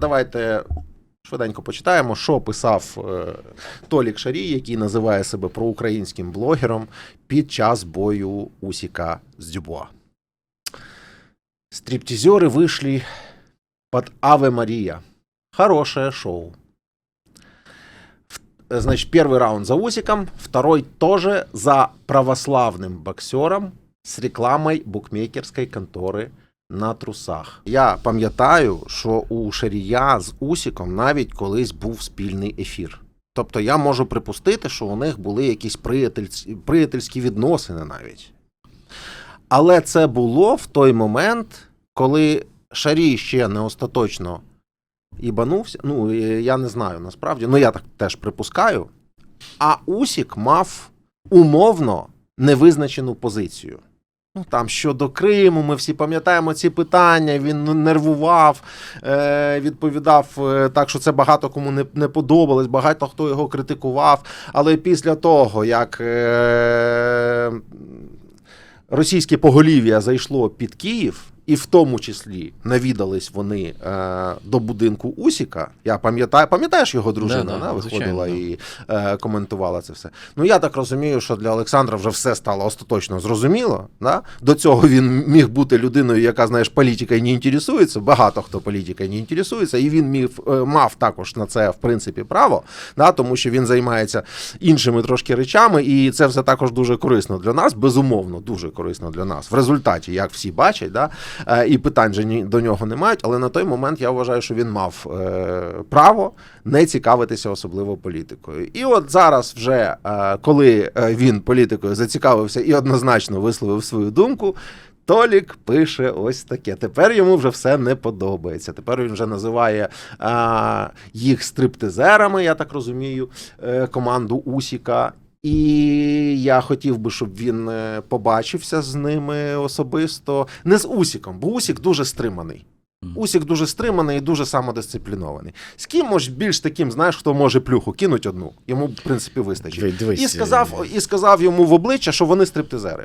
Давайте швиденько почитаємо, що писав е, Толік Шарій, який називає себе проукраїнським блогером під час бою Усіка з Дюбуа. Стриптизеры вышли под Аве Мария. Хорошее шоу. В- э, Значит, первый раунд за Усиком, второй тоже за православным боксером с рекламой букмекерской конторы на трусах. Я пам'ятаю, що у Шарія з Усіком навіть колись був спільний ефір. Тобто я можу припустити, що у них були якісь приятельські, приятельські відносини навіть. Але це було в той момент, коли Шарій ще не остаточно ібанувся. Ну, я не знаю насправді, ну я так теж припускаю. А Усік мав умовно невизначену позицію. Ну, там щодо Криму, ми всі пам'ятаємо ці питання. Він нервував, е, відповідав е, так, що це багато кому не, не подобалось, багато хто його критикував. Але після того, як е, російське поголів'я зайшло під Київ, і в тому числі навідались вони е, до будинку Усіка. Я пам'ятаю, пам'ятаєш його дружина? Да, звичайно, виходила да. і е, коментувала це все. Ну я так розумію, що для Олександра вже все стало остаточно зрозуміло. Да? До цього він міг бути людиною, яка, знаєш, політикою не інтересується. Багато хто політикою не інтересується, і він міг, е, мав також на це в принципі право, да? тому що він займається іншими трошки речами, і це все також дуже корисно для нас, безумовно, дуже корисно для нас. В результаті, як всі бачать, да? Е, і питань же до нього не мають, але на той момент я вважаю, що він мав е, право не цікавитися особливо політикою. І от зараз, вже е, коли він політикою зацікавився і однозначно висловив свою думку. Толік пише ось таке. Тепер йому вже все не подобається. Тепер він вже називає а, їх стриптизерами, я так розумію, команду Усіка. І я хотів би, щоб він е, побачився з ними особисто. Не з Усіком, бо Усік дуже стриманий. Усік дуже стриманий і дуже самодисциплінований. З ким може більш таким, знаєш, хто може плюху кинуть одну, йому в принципі вистачить. І сказав, і сказав йому в обличчя, що вони стриптизери.